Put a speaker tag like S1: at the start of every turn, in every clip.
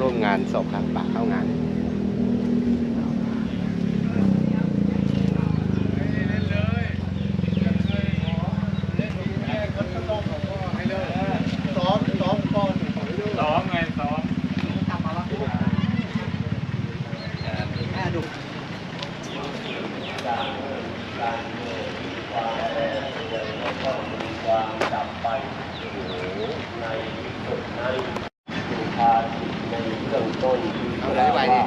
S1: ร่วมงานศพครับปะเข้างาน
S2: ซ้อมซ้อมก่อน
S3: ซ้อมไงซ้อม
S4: ความดับไปในที่สุดในสุภาษิตในเบื้องต้น
S1: เอาเลยไปดิ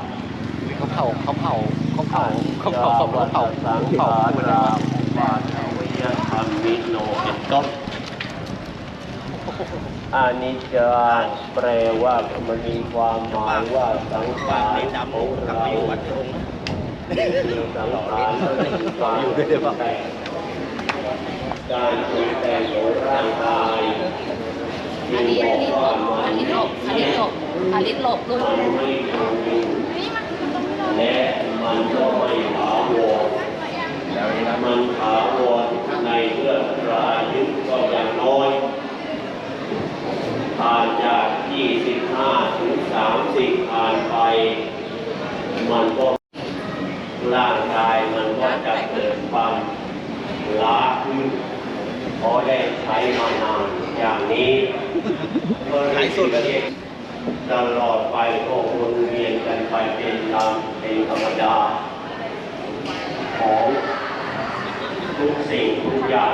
S1: นี่เขาเผาเขาเผาเขาเผาเขาเผาศพเขาเผาเขา
S4: ขา
S1: เผาตัว
S4: รา
S1: นะ
S4: อุปาทวิยธรรมมิโนเป็นต้นอานิจจาแปลว่ามันมีความหมายว่าสังขารของเราสังขารความอยู่ด้วยป่ะการปรุงแต่งของร่างกาย
S5: อันนี้อันนี้หลบอันนี้หลบอันนี้หลบอันนี้หลบลูก
S4: และมันก็ไม่ถาวรมันถาวรในเรื่องรายยึดก็อย่างน้อยผ่านจาก 25 ถึง 30 ผ่านไป มันก็ร่างกายมันก็จะเกิดความล้าขึ้นเพราะได้ใช้มานานอย่างนี้ก็เลยสุดเลย ตลอดไปก็วนเวียนกันไปเป็นตามเป็นธรรมดา ของทุกสิ่งทุกอย่าง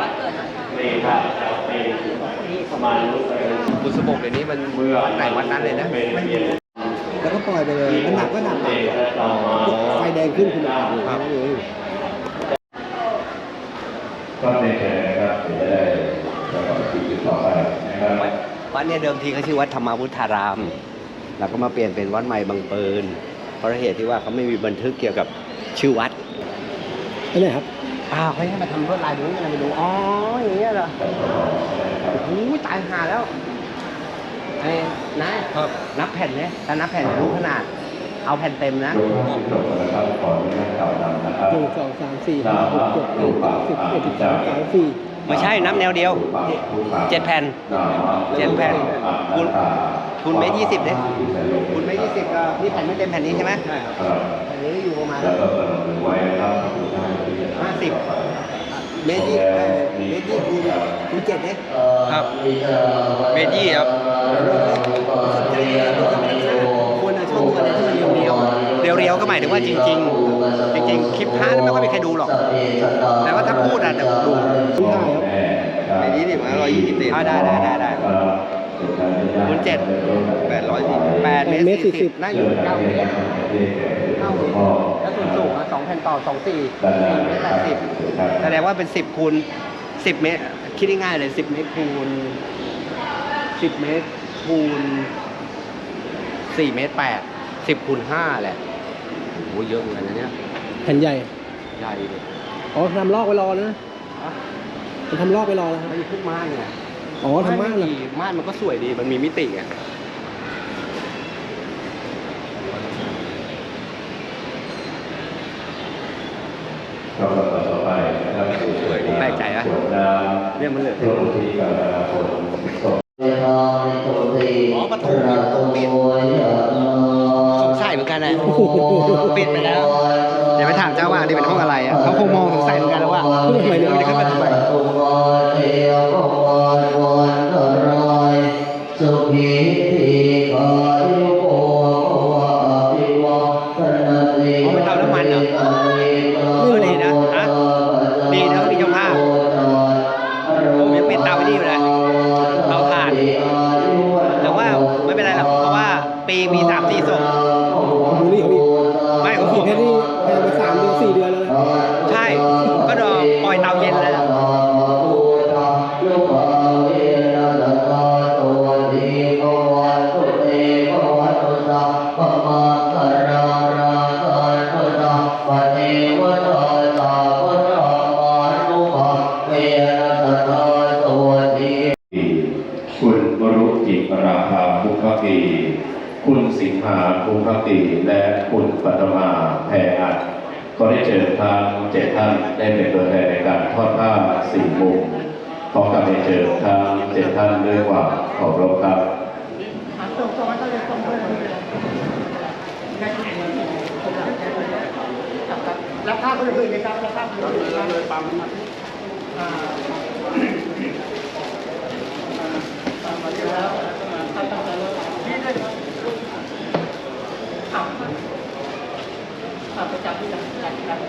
S4: ไม่ว่าจะเป็นมนุษย์หรือ
S1: บุษบกเดี๋ยวนี้มัน
S4: เมื่อ
S1: ไหนวันนั้นเลยนะ
S2: แล้วก็ปล่อยไปเลยน้ำหนักก็หนักไปไฟแดงขึ้นคุณภาพอยู่ค่นั้นเอง
S6: ก็ในเชิญนะครับจะได้ประกอบพิธีต่อไปนะครับ
S1: วัดเนี่ยเดิมทีเขาชื่อวัดธรรมวุฒาราม แล้วก็มาเปลี่ยนเป็นวัดใหม่บางเปิลเพราะเหตุที่ว่าเขาไม่มีบันทึกเกี่ยวกับชื่อวัด
S2: อันไหนครับ
S1: อ้าวเขาให้มาทำลวดลายดูนี่อะไรไปดูอ๋ออย่างเงี้ยเหรอโอ้โหตายห่าแล้วไอ้นายนับแผ่นเนี่ยถ้านับแผ่นรู้ขนาด เอาแผ่นเต็มนะ
S6: รวมทั้งจบนะครับขออนุญาตกล่าวนำนะครับ
S2: หนึ่งสองสามสี่ห้าหกเจ็ดแปดเก้าสิบสิบเอ็ดสิบสองสามสี่
S1: ไม่ใช่นับแนวเดียวเจ็ดแผ่นเจ็ดแผ่นคูณ คูณเมตรยี่สิบเนี่ยคูณเมตรยี่สิบก็นี่แผ่นไม่เต็มแผ่นนี้ใช่ไหมใช่ครับแผ่นนี้อยู่ประมาณ
S6: แล้วก็เปิดไว้นะครับขอบคุณท่านที่จะ
S1: ห้าสิบเมตรยี่เอ่อเมตรยี่คูณคูณเจ็ดเนี่ย
S4: ครับ
S1: เมตรยี่ครับ
S2: ควรจะช่องควรจะที่มันเรียว
S1: เรียวๆก็หมายถึงว่าจริงๆจริงๆคลิปพระนี่ไม่ค่อยมีใครดูหรอก แต่ว่าถ้าพูดอะเดี๋ยวผมดู
S2: ๆที่ได้ครับ
S6: ในนี้นี่มาร้อยยี่สิบ
S1: อ่าได้ได้ได้ได้ คูณเจ็ดแปดร้อยแปดเมตรสี่สิบน่าอยู่เก้าเมตรเก้าเมตรแล้วส่วนสูงอะสองแผ่นต่อสองสี่สี่เมตรแปดสิบแสดงว่าเป็นสิบคูณสิบเมตร คิดง่ายๆเลยสิบเมตรคูณสิบเมตรคูณสี่เมตรแปดสิบคูณห้าแหละโอ้โหเยอะเหมือนกันนะเนี่ย
S2: แผ่นใหญ่
S1: ใหญ่เลย
S2: อ๋อทำลอกไว้รอนะมันทำลอกไว้รอแล้วครับ
S1: ไม่ขึ้นม่านไง
S2: อ๋อทำมากเลย
S1: ม่านมันก็สวยดีมันมีมิติไง
S6: ก็ต่อไปนะครับ
S1: แปลกใจอะ
S6: ขวดน้ำ
S1: เนี่ยมันเหลือ
S6: โรตีกับผลสด
S1: อ๋อประตูปิดสงสัยเหมือนกันนะปิดไปแล้ว เดี๋ยวไปถามเจ้าว่านี่เป็นห้องอะไรอะเขาคงมองสงสัยเหมือนกันแล้วว่า
S2: ทำไมเนี่ย
S1: มันจะขึ้นมาทำไม
S7: ท่าน
S1: ด้วยความ
S2: ขอ
S1: บร
S7: พครับรับภาพเลยเล
S6: ยครับรั
S2: ข้าพเลยเลยปั๊มมาเดี๋ยวแล้วตั้งตั้งใจแล้วนี่เลยครับขับขับไปจับที่จังบจังบจับ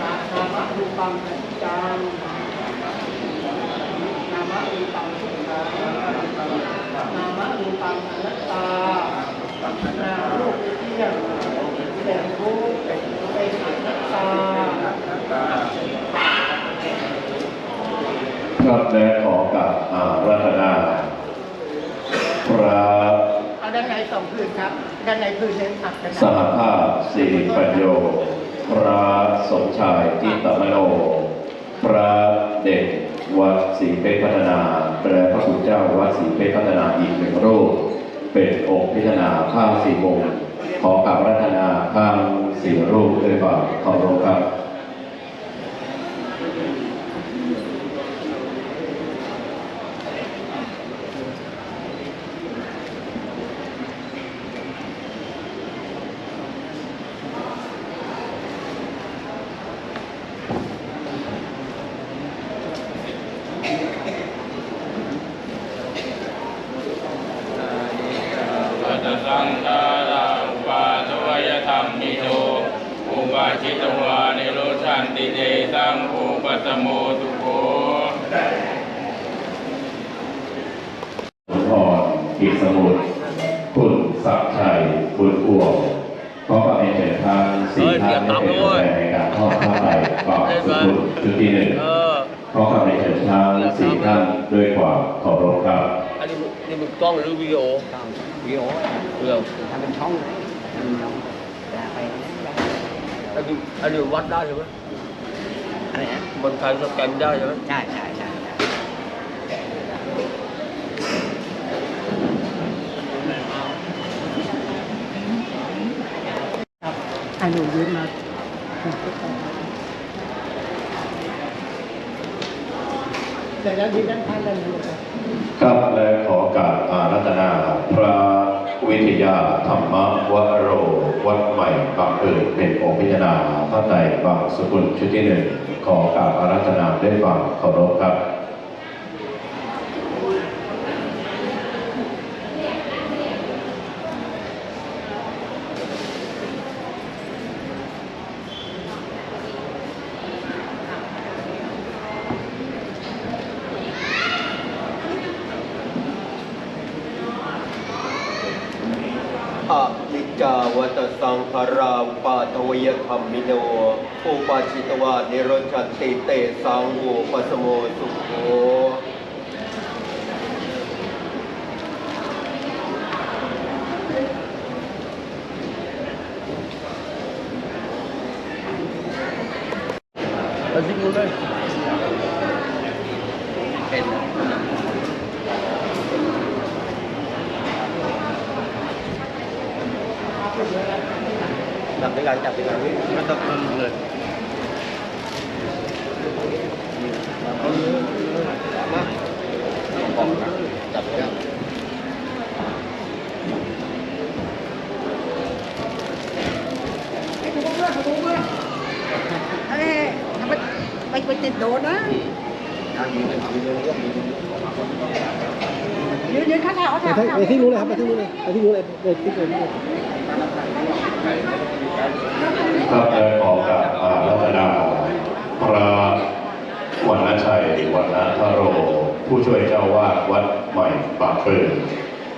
S2: มามาดูปั๊มจานะดูปังสุขนามะดูปังอนัตตานาโลกเที่ยงแสงรู้เป็นอนัตตา
S6: ครับและขอกับอารัตนาพระ
S2: เอาด้านในสองผืนครับ ด้านในผืนเน้นผักกัน
S6: สหภาพสิริปัญโย พระสมชายทิตมโน พระเด็ก วัดศรีเพชรพัฒนาและพระคุณเจ้าวัดศรีเพชรพัฒนาอีกหนึ่งรูป เป็นองค์พิจารณาข้าวสีมงขอกับรัตนาข้ามสี่รูปด้วยความเคารพครับ
S3: ปัจสังฆาราอุปาทวยธรรมมิโนอุปาชิตวานิโรชันติเตสั งอุปสมโมตุโข
S6: สุนทรกิจสมุทรคุณศักดิ์ชัยบุญอ้วงขอประเด็นทางสี่ท่านได้เป็นตัวแทนในการทอดผ้าไตรกราบสุขุนจุดที่หนึ่งขอประเด็นทางสี่ท่านด้วยความเคารพครับ
S8: อันนี้มึงนี่มึงกล้องหรือวิดีโอ
S1: วิดีโอ
S8: เรื่อง
S1: ทำเป็นช่องเลยอย่าไป
S8: อันนี้อันนี้วัดได้ใช่ไหม
S1: อะไรนะ
S8: บนการสแกนได้ใช่ไหม
S1: ใช่ใช่ใช่
S2: ครับให้หนูยืนมาเสร็จแล้วยืนด้านข้างได้เลยครับ
S6: ครับและขอกราบอารัตนาพระวิทยาธรรมวโร วัดใหม่บางเกิดเป็นองค์พิจารณาพระไตรบางสกุลชุดที่หนึ่ง ขอกราบอารัตนาด้วยความเคารพครับ
S4: อะนิจาวัตสังขาราปาทวยธรรมมิโน อุปาชิตวานิรชันติเตสังโวปัสโมสุโข
S8: ไปทิ้งนู้นเลย
S1: เป็นจับด้วยกันจับด้วยกันไม่ต้องเลย จับด้วยกัน
S2: เอ้ยทำไม ไปติดโดนนะยืนยืนข้างหน้าเขาถาไปที่รู้เลยครับไปที่รู้เลยไปที่รู้เลยไปที่รู้เลย
S6: ครับและขอกราบอารัตนาพระวรรณชัยวัฒนทโร ผู้ช่วยเจ้าวาดวัดใหม่ปากเปิด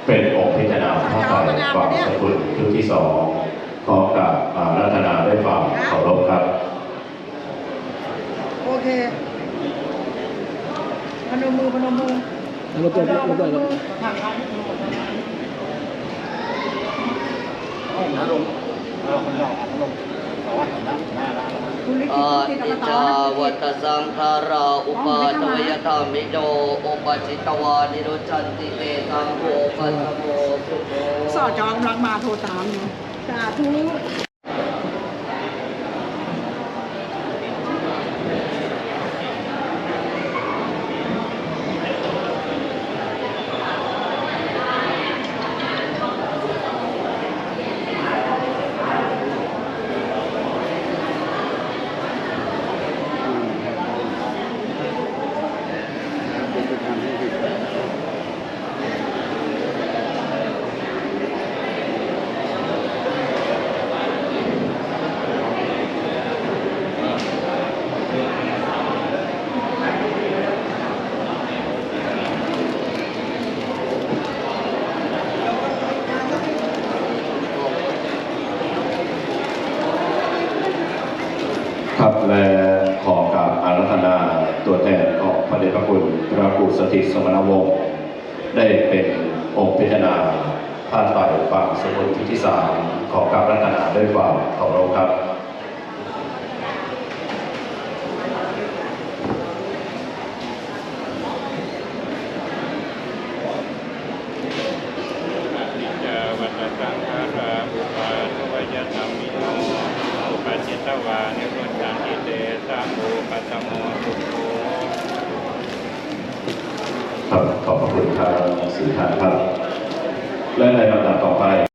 S6: เป็นองค์พิจารณาพระไตรบางสกุลชุดที่สองขอกราบอารัตนาได้วยควาเคารพครับ
S2: พนมมือพนมมือ
S9: เราเปิดเราเปิดเรา
S2: ทางการ
S7: อานิจจาวัตสังขาราอุปาทวยธรรมิโนอุปชิตวานิโรชันติเตสังโฆปัสสโมสุโข
S2: สอจอมรักมาโทรตามอยู่สาธุ
S6: ครับและขอกราบอารัธนาตัวแทนของพระเดชพระคุณพระครูสถิตสมณวงศ์ได้เป็นองค์พิจารณาผ่านไปฝั่งสมุทรที่สามขอกราบอารัธนาด้วยความเคารพครับ
S3: นิจจาวัตสังขาราอุปาทวยธรรมิโนอุปจิตตวานิโร มภูปัสสโมสุโค
S6: รับขอบพระคุณทางสื่อทานครับ และในลำดับต่อไป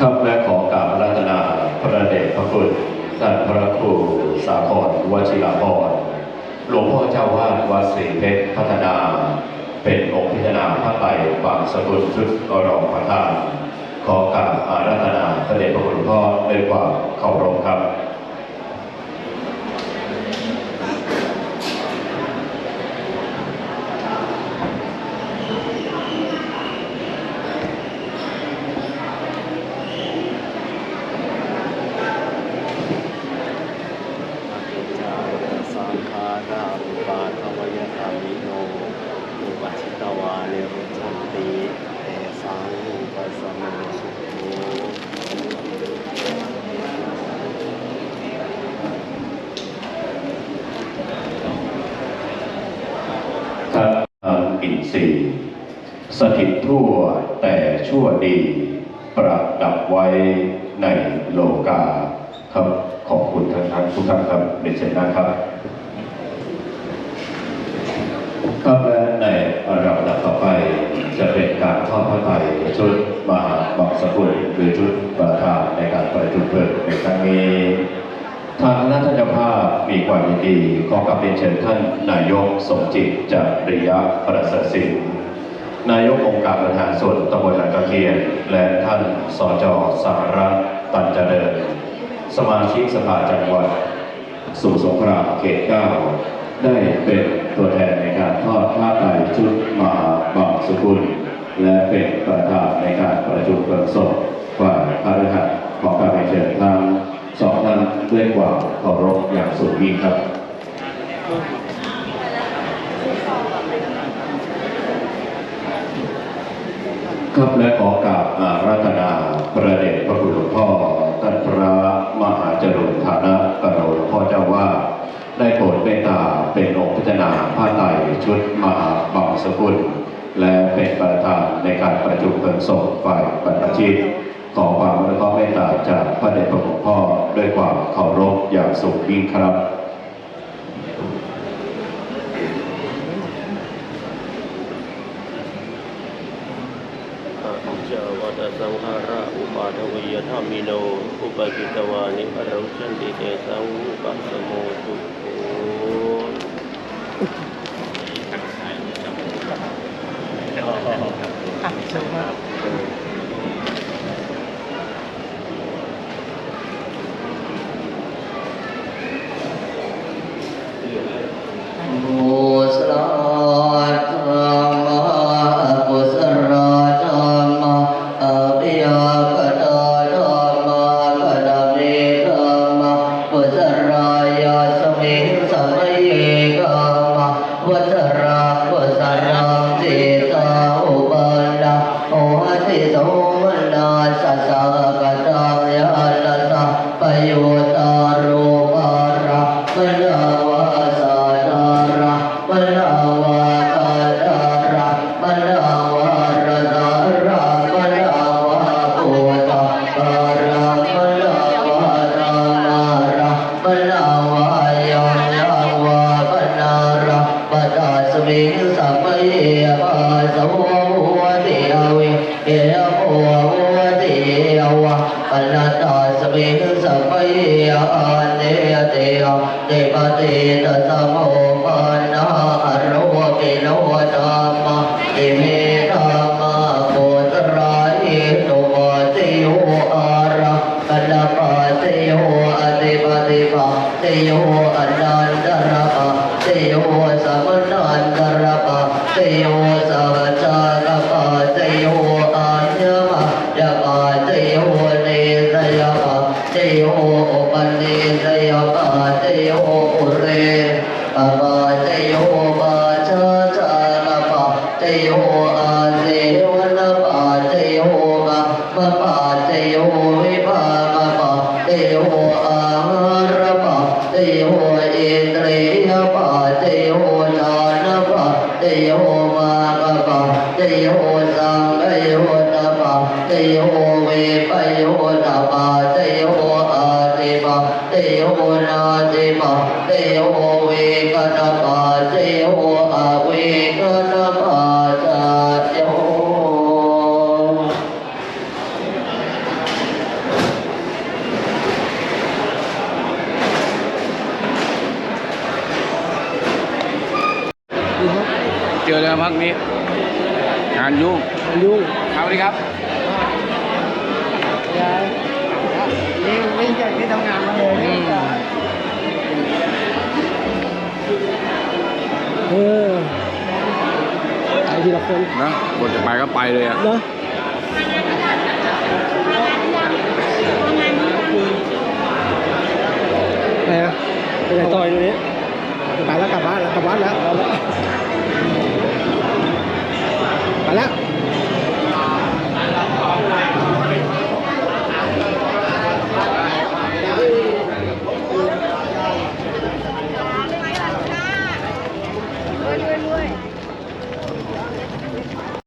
S6: ครับและขอกราบรัตนาพระเดชพระคุณท่านพระครูสาครวชิราพรหลวงพ่อเจ้าวาดวัดศรีเพชรพัฒนา เป็นองค์พิจารณาพระไตรบางสกุลชุดกรองประธานขอกราบอารัตนาพระเดชพระคุณพ่อด้วยความเคารพครับ
S8: สังขาราอุปาทวยธรรมิโนอุปชิตวานิรุชันติเตสังอุปสมโมสุโข
S6: ท่านอันอินทรีย์สถิตทั่วแต่ ชั่วดีประดับไว้ในโลกาครับ ขอบคุณท่านทั้งทุกท่านครับเป็นเชนนั้นครับครับและในลำดับต่อไปจะเป็นการทอดพระไตรชุดมหาบังสกุลหรือชุดประธานในการประชุมเพลิงในครั้งนี้ทางคณะท่านเจ้าภาพมีความยินดีขอกราบเรียนเชิญท่านนายกสมจิตจริยะประเสริฐศิลป์ นายกองค์การบริหารส่วนตำบลหลังกระเทียน และท่านสจสหรัฐตันเจริญ สมาชิกสภาจังหวัดสุสงครามเขตเก้าได้เป็นตัวแทนในการทอดผ้าไตรชุดมาบังสกุล และเป็นประธานในการประชุมเปิดศพฝ่ายพระฤหัสของการเชิญทั้งสองท่านด้วยความเคารพอย่างสูงยิ่งครับ ครับและขอกราบอาราธนาพระเดชพระคุณหลวงพ่อท่านพระมหาจรุฐานะกโรหลวงพ่อเจ้าว่า ได้โปรดเมตตาเป็นองค์พิจารณาผ้าไตรชุดมหาบังสกุล และเป็นประธานในการประชุมเพลิงศพฝ่ายบรรพชิตขอความอนุเคราะห์เมตตาจากพระเดชพระคุณหลวงพ่อด้วยความเคารพอย่างสูงยิ่งครับ
S8: อาทิจาวัตสังขาราอุปาทวย ธรรมิโนอุปกิตวานิพระรุชันติเตสังอุปัสมโมสุ
S7: นิยติยติปติตสมุปนอรูปิโนธรรมอิม ปันสยปะติโยปุเรปะปะติโยปา เวกตปะติโยอาเวกตปะจัตโย
S3: เจอแล้วพักนี้งานยุ่ง
S1: ยุ่ง
S3: ครับสวัสดีครับ
S1: ทีละคน
S3: นะบทจะไปก็ไปเลยอะ
S1: เนาะไปนะไปไหนต่อยตรงนี้ไปแล้วกลับบ้านแล้วกลับบ้านแล้วไปแล้ว